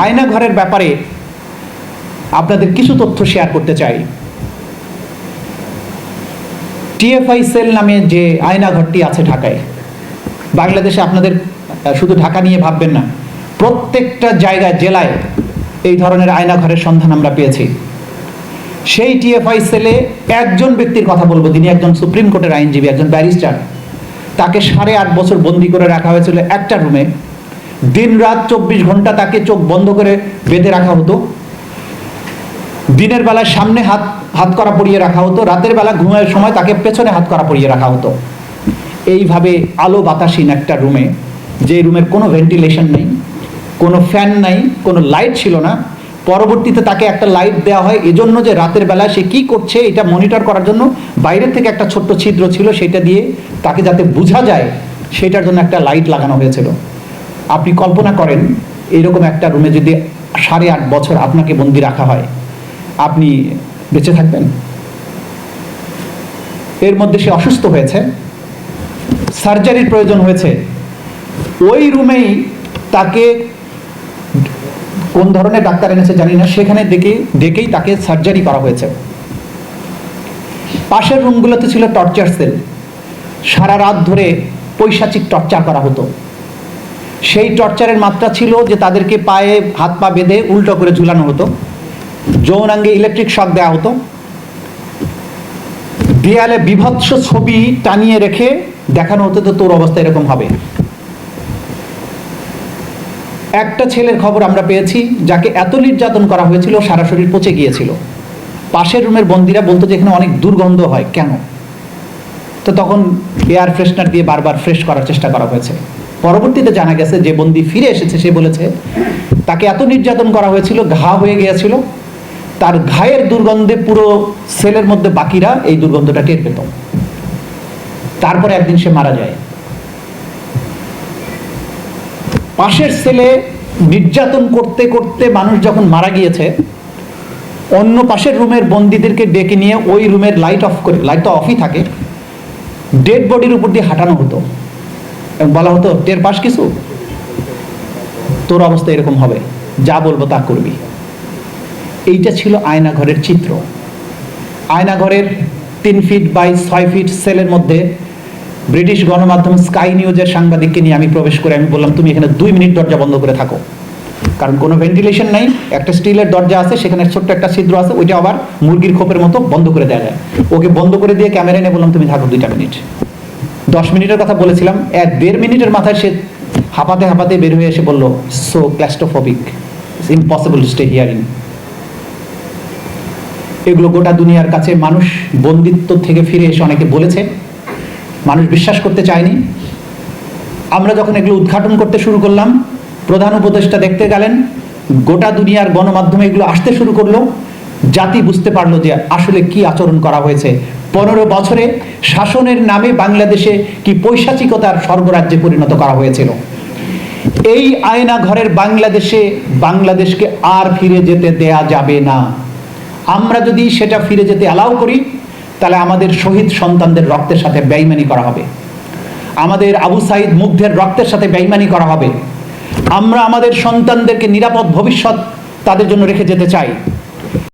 আয়না ঘরের ব্যাপারে আপনাদের কিছু তথ্য শেয়ার করতে চাই। টিএফআই সেল নামে যে আয়না ঘরটি আছে ঢাকায়, বাংলাদেশে আপনাদের শুধু ঢাকা নিয়ে ভাববেন না, প্রত্যেকটা জায়গায়, জেলায় এই ধরনের আয়না ঘরের সন্ধান আমরা পেয়েছি। সেই টিএফআই সেলে একজন ব্যক্তির কথা বলব তিনি একজন সুপ্রিম কোর্টের আইনজীবী, একজন ব্যারিস্টার। তাকে সাড়ে আট বছর বন্দি করে রাখা হয়েছিল একটা রুমে। দিন রাত চব্বিশ ঘণ্টা তাকে চোখ বন্ধ করে বেঁধে রাখা হতো। দিনের বেলায় সামনে হাত হাত করা পরিয়ে রাখা হতো, রাতের বেলা ঘুমের সময় তাকে পেছনে হাত করা পরিয়ে রাখা হতো। এইভাবে আলো বাতাসীন একটা রুমে, যে রুমের কোনো ভেন্টিলেশন নেই, কোনো ফ্যান নাই, কোনো লাইট ছিল না, পরবর্তীতে তাকে একটা লাইট দেওয়া হয়। এজন্য যে রাতের বেলায় সে কি করছে এটা মনিটর করার জন্য বাইরের থেকে একটা ছোট্ট ছিদ্র ছিল, সেটা দিয়ে তাকে যাতে বোঝা যায়, সেটার জন্য একটা লাইট লাগানো হয়েছিল। আপনি কল্পনা করেন, এরকম একটা রুমে যদি সাড়ে আট বছর আপনাকে বন্দি রাখা হয়, আপনি বেঁচে থাকবেন? এর মধ্যে সে অসুস্থ হয়েছে সার্জারির প্রয়োজন হয়েছে, ওই রুমেই তাকে কোন ধরনের ডাক্তার এনেছে জানি না, সেখানে ডেকে ডেকেই তাকে সার্জারি করা হয়েছে। পাশের রুমগুলোতে ছিল টর্চার সেল সারা রাত ধরে পৈশাচিক টর্চার করা হতো। সেই টর্চারের মাত্রা ছিল যে তাদেরকে পায়ে হাত পা বেঁধে উল্টো করে ঝুলানো হতো। যৌনাঙ্গে ইলেকট্রিক শক দেওয়া হতো। দেয়ালে বিভৎস ছবি টানিয়ে রেখে দেখানো হতো তো তোর অবস্থা এরকম হবে। একটা ছেলের খবর আমরা পেয়েছি, যাকে এত নির্যাতন করা হয়েছিল সারা শরীর পচে গিয়েছিল। পাশের রুমের বন্দিরা বলতো যে এখানে অনেক দুর্গন্ধ হয়, কেন? তো তখন এয়ার ফ্রেশনার দিয়ে বারবার ফ্রেশ করার চেষ্টা করা হয়েছে। পরবর্তীতে জানা গেছে যে বন্দি ফিরে এসেছে, সে বলেছে, তাকে এত নির্যাতন করা হয়েছিল, ঘা হয়ে গিয়েছিল। তার ঘায়ের দুর্গন্ধে পুরো সেলের মধ্যে বাকিরা এই দুর্গন্ধটা টের পেত। তারপরে একদিন সে মারা যায়। পাশের সেলে নির্যাতন করতে করতে মানুষ যখন মারা গিয়েছে, অন্য পাশের রুমের বন্দীদেরকে ডেকে নিয়ে ওই রুমের লাইট অফ করে লাইট তো অফই থাকে ডেড বডির উপর দিয়ে হাঁটানো হতো। বলা হতো, টের পাস কিছু? তোর অবস্থা এরকম হবে, যা বলব তা করবি। এইটা ছিল আয়নাঘরের চিত্র। আয়নাঘরের তিন ফিট বাই ছয় ফিট সেলের মধ্যে ব্রিটিশ গণমাধ্যম স্কাই নিউজের সাংবাদিককে নিয়ে আমি প্রবেশ করে আমি বললাম, তুমি এখানে দুই মিনিট দরজা বন্ধ করে থাকো। কারণ কোনো ভেন্টিলেশন নাই, একটা স্টিলের দরজা আছে, সেখানে ছোট্ট একটা ছিদ্র আছে, ওইটা আবার মুরগির খোপের মতো বন্ধ করে দেওয়া যায়। ওকে বন্ধ করে দিয়ে ক্যামেরা নিয়ে বললাম, তুমি থাকো দুইটা মিনিট। দশ মিনিটের কথা বলেছিলাম, এক দেড় মিনিটের মাথায় সে হাঁপাতে হাঁপাতে বের হয়ে এসে বলল so claustrophobic impossible to stay hearing এগুলো গোটা দুনিয়ার কাছে মানুষ বন্দিত্ব থেকে ফিরে এসে অনেকে বলেছে, মানুষ বিশ্বাস করতে চায়নি। আমরা যখন এগুলো উদ্ঘাটন করতে শুরু করলাম, প্রধান উপদেষ্টা দেখতে গেলেন, গোটা দুনিয়ার গণমাধ্যমে এগুলো আসতে শুরু করল, জাতি বুঝতে পারল যে আসলে কি আচরণ করা হয়েছে পনেরো বছরে শাসনের নামে বাংলাদেশে কি পৈশাচিকতার স্বর্গরাজ্যে পরিণত করা হয়েছিল? এই আয়না ঘরের বাংলাদেশে বাংলাদেশকে আর ফিরে যেতে দেয়া যাবে না। আমরা যদি সেটা ফিরে যেতে অ্যালাউ করি, তাহলে আমাদের শহীদ সন্তানদের রক্তের সাথে বেইমানি করা হবে। আমাদের আবু সাইদ মুগ্ধের রক্তের সাথে বেইমানি করা হবে। আমরা আমাদের সন্তানদেরকে নিরাপদ ভবিষ্যৎ তাদের জন্য রেখে যেতে চাই।